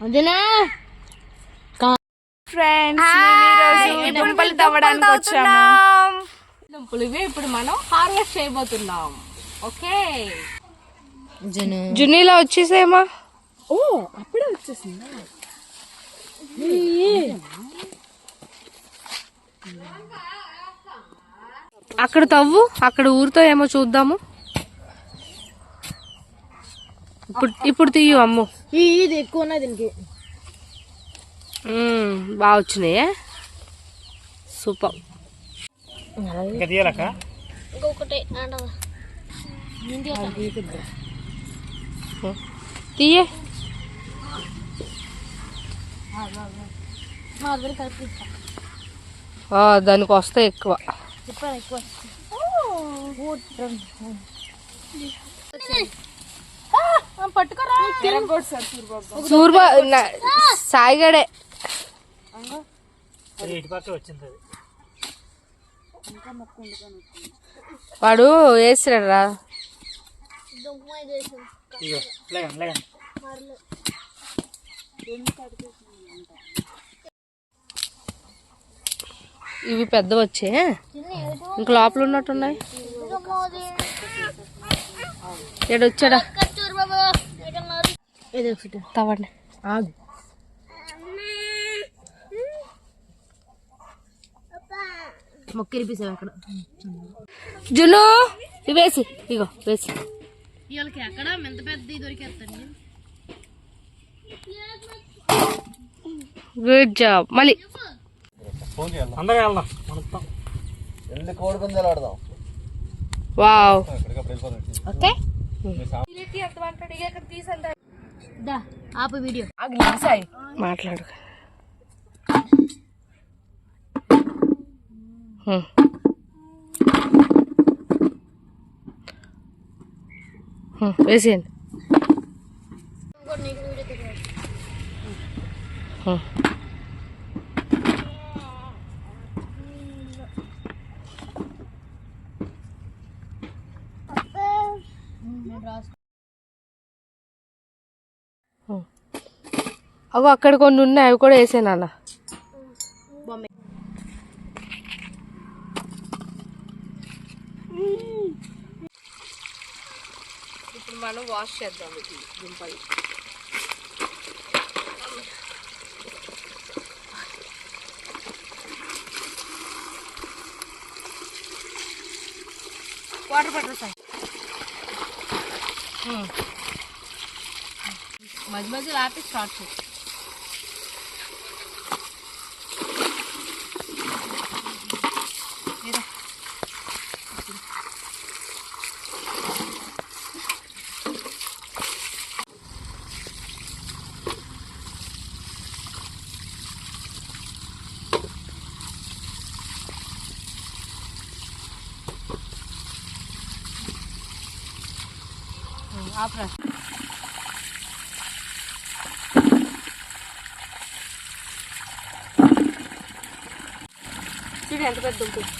అదేనా ఫ్రెండ్స్ తవ్వడానికి వచ్చాము. దుంపలు ఇవే ఇప్పుడు మనం హార్వెస్ట్ చేయబోతున్నాం. ఓకే. జను. జున్నీలో వచ్చేసేమా ఓ అప్పుడే వచ్చేసిందా? అక్కడ తవ్వు అక్కడ ఊరితో ఏమో చూద్దాము. ఇప్పుడు ఇప్పుడు తీయు అమ్ము. ఇది ఎక్కువ ఉన్నది దీనికి. బాగా వచ్చినాయే. సూపర్. ఇంకొకటి తీయే. మా దగ్గర కలిపి ఆ, దానికి వస్తాయి ఎక్కువ. ఎక్కువ పట్టుకోరా. సూర్బా నా- సాయిగడే. వాడు వేసిరాడు రా ఇవి పెద్దవి వచ్చే. ఇంక లోపల ఉన్నట్టున్నాయి ఏడు వచ్చాడా ఇది ఒకటి తవ్వండి. ఆగు. మొక్క ఇరిపిసావు అక్కడ జును వేసి ఇగో వేసి. వీళ్ళకి అక్కడ ఎంత పెద్ద దొరికేస్తాను గుడ్ జాబ్ మళ్ళీ. వావ్ ఓకే దా ఆపు వీడియో మాట్లాడు హ్మ్. హ్మ్, వేసేయండి హ్మ్. అగో అక్కడ కొన్ని ఉన్నాయి అవి కూడా వేసే నాన్న. ఇప్పుడు మనం వాష్ చేద్దాం ఇది దుంపలు. వాటర్ పట్టరు సార్ మధ్య మధ్యలో ఆపి స్టార్ట్ చేయి. ఆపరా. చూడు ఎంత పెద్ద ఉంటుంది.